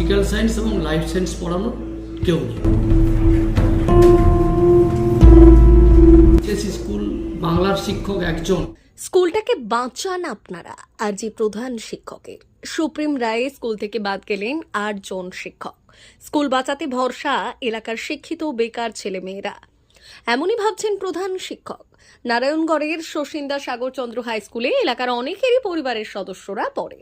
Physical science এবং life science পড়ানোর কেউ নেই। স্কুল বাংলার শিক্ষক একজন। স্কুলটাকে বাঁচান আপনারা, আর যে প্রধান শিক্ষকের সুপ্রিম রায়ে স্কুল থেকে বাদ গেলেন আটজন শিক্ষক। স্কুল বাঁচাতে ভরসা এলাকার শিক্ষিত বেকার ছেলেমেয়েরা। এমনই ভাবছেন প্রধান শিক্ষক। নারায়ণগড়ের শশীন্দা সাগরচন্দ্র হাই স্কুলে এলাকার অনেকেরই পরিবারের সদস্যরা পড়ে।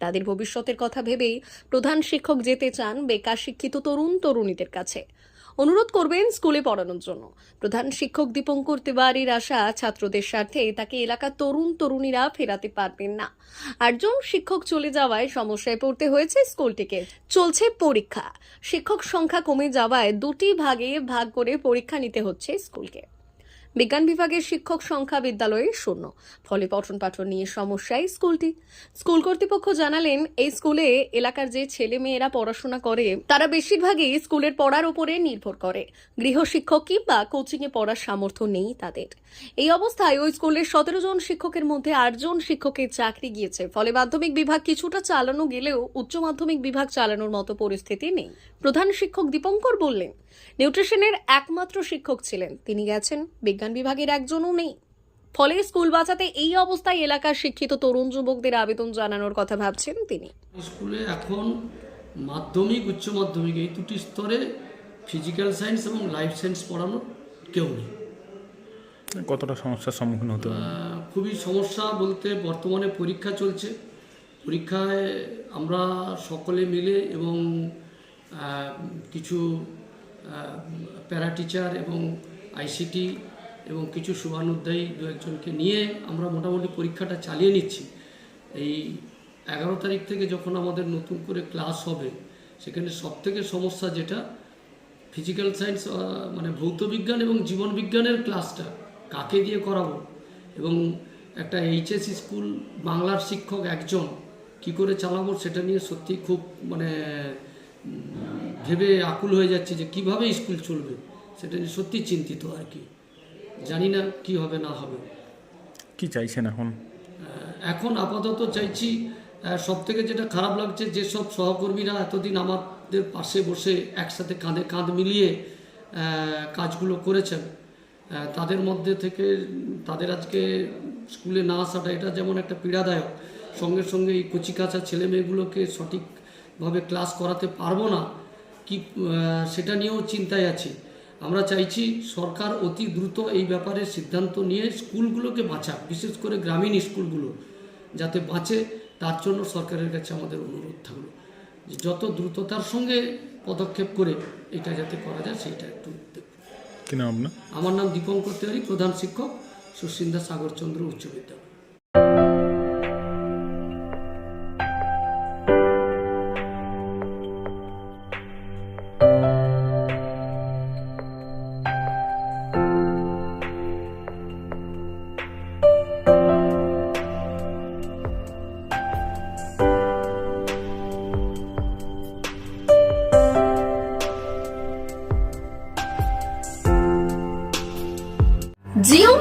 তাদের ভবিষ্যতের কথা ভেবেই প্রধান শিক্ষক যেতে চান বেকার শিক্ষিত তরুণ তরুণীদের কাছে। অনুরোধ করবেন স্কুলে পড়ানোর জন্য। প্রধান শিক্ষক দীপঙ্কর তিওয়ারির আশা ছাত্রদের স্বার্থে তাকে এলাকার তরুণ তরুণীরা ফেরাতে পারবেন না। আটজন শিক্ষক চলে যাওয়ায় সমস্যায় পড়তে হয়েছে স্কুলটিকে। চলছে পরীক্ষা। শিক্ষক সংখ্যা কমে যাওয়ায় দুটি ভাগে ভাগ করে পরীক্ষা নিতে হচ্ছে স্কুলকে। বিজ্ঞান বিভাগের শিক্ষক সংখ্যা বিদ্যালয়ে শূন্য। ফলে পঠন পাঠন নিয়ে সমস্যায় স্কুলটি। স্কুল কর্তৃপক্ষ জানালেন, এই স্কুলে এলাকার যে ছেলে মেয়েরা পড়াশোনা করে, তারা বেশিরভাগই স্কুলের পড়ার উপরে নির্ভর করে। গৃহশিক্ষক কিংবা কোচিংয়ে পড়ার সামর্থ্য নেই তাদের। এই অবস্থায় ওই স্কুলের সতেরো জন শিক্ষকের মধ্যে আটজন শিক্ষকের চাকরি গিয়েছে। ফলে মাধ্যমিক বিভাগ কিছুটা চালানো গেলেও উচ্চ মাধ্যমিক বিভাগ চালানোর মতো পরিস্থিতি নেই। প্রধান শিক্ষক দীপঙ্কর বললেন নিউট্রিশনের একমাত্র শিক্ষক ছিলেন। তিনি গেছেন বিজ্ঞান বিভাগের একজনও নেই। ফলে স্কুল বাঁচাতে এই অবস্থায় এলাকার শিক্ষিত তরুণ যুবকদের আবেদন জানানোর কথা ভাবছেন তিনি। স্কুলে এখন মাধ্যমিক উচ্চ মাধ্যমিক এই দুটি স্তরে ফিজিক্যাল সায়েন্স এবং লাইফ সায়েন্স পড়ানোর কেউ নেই। কতটা সমস্যার সম্মুখীন হতে খুবই সমস্যা বলতে বর্তমানে পরীক্ষা চলছে। পরীক্ষায় আমরা সকলে মিলে এবং কিছু প্যারা টিচার এবং আইসিটি এবং কিছু শুভানুধ্যায়ী দু একজনকে নিয়ে আমরা মোটামুটি পরীক্ষাটা চালিয়ে নিচ্ছি। এই এগারো তারিখ থেকে যখন আমাদের নতুন করে ক্লাস হবে, সেখানে সবথেকে সমস্যা যেটা ফিজিক্যাল সায়েন্স মানে ভৌত বিজ্ঞান এবং জীবন বিজ্ঞানের ক্লাসটা কাকে দিয়ে করাবো? এবং একটা এইচএস স্কুল বাংলার শিক্ষক একজন কি করে চালাবো সেটা নিয়ে সত্যি খুব মানে ভেবে আকুল হয়ে যাচ্ছে যে কীভাবে স্কুল চলবে? সেটা নিয়ে সত্যি চিন্তিত আর কি। জানি না কি হবে না হবে। কি চাইছেন এখন? এখন আপাতত চাইছি সব থেকে যেটা খারাপ লাগছে যেসব সহকর্মীরা এতদিন আমাদের পাশে বসে একসাথে কাঁধে কাঁধ মিলিয়ে কাজগুলো করেছেন। তাদের মধ্যে থেকে তাদের আজকে স্কুলে না আসাটা এটা যেমন একটা পীড়াদায়ক। সঙ্গে সঙ্গে এই কচিকাচা ছেলে মেয়েগুলোকে সঠিকভাবে ক্লাস করাতে পারব না কি সেটা নিয়েও চিন্তায় আছি। আমরা চাইছি সরকার অতি দ্রুত এই ব্যাপারে সিদ্ধান্ত নিয়ে স্কুলগুলোকে বাঁচাক বিশেষ করে গ্রামীণ স্কুলগুলো যাতে বাঁচে তার জন্য সরকারের কাছে আমাদের অনুরোধ থাকল। যে যত দ্রুততার সঙ্গে পদক্ষেপ করে এটা যাতে করা যায় সেইটা একটু আমার নাম দীপঙ্কর তিওয়ারি প্রধান শিক্ষক সুসিন্দা সাগরচন্দ্র উচ্চ বিদ্যালয়।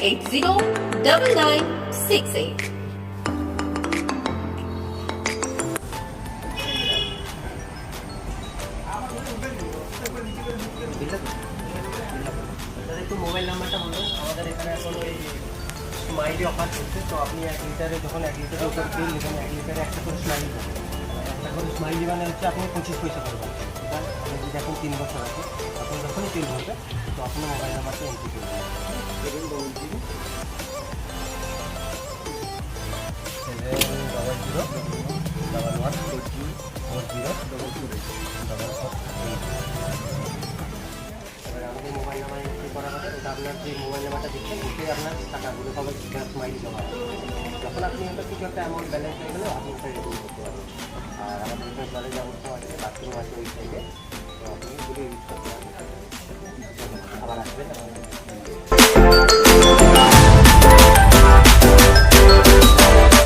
eight zero double nine six eight তাহলে একটু মোবাইল নাম্বারটা বলুন। আমাদের এখানে এখন ওই স্মাইলি অফার চলছে তো আপনি এক লিটারে যখন এক লিটারের উপর নেবেন এক লিটারে একটা করে স্মাইলি পাবেন একটা করে মানে হচ্ছে আপনি পঁচিশ পয়সা করবেন অবস্থা যদি এখন তিন বছর আছে তখন যখনই তিন হবে তখন মোবাইল নাম্বারটা এন্ট্রি করে double zero double one four mobile number entry করা হবে ওটা আপনার যে মোবাইল নাম্বারটা দিচ্ছেন ওটাই আপনার টাকাগুলো সবাই মাইল জমা যখন আপনি একটা কিছু একটা অ্যামাউন্ট ব্যালেন্স হয়ে গেলে আপনি করতে পারবেন। আর আমাদের বাথরুম আছে ওই তো আপনি এগুলো ইউজ করতে পারেন আবার আসবেন।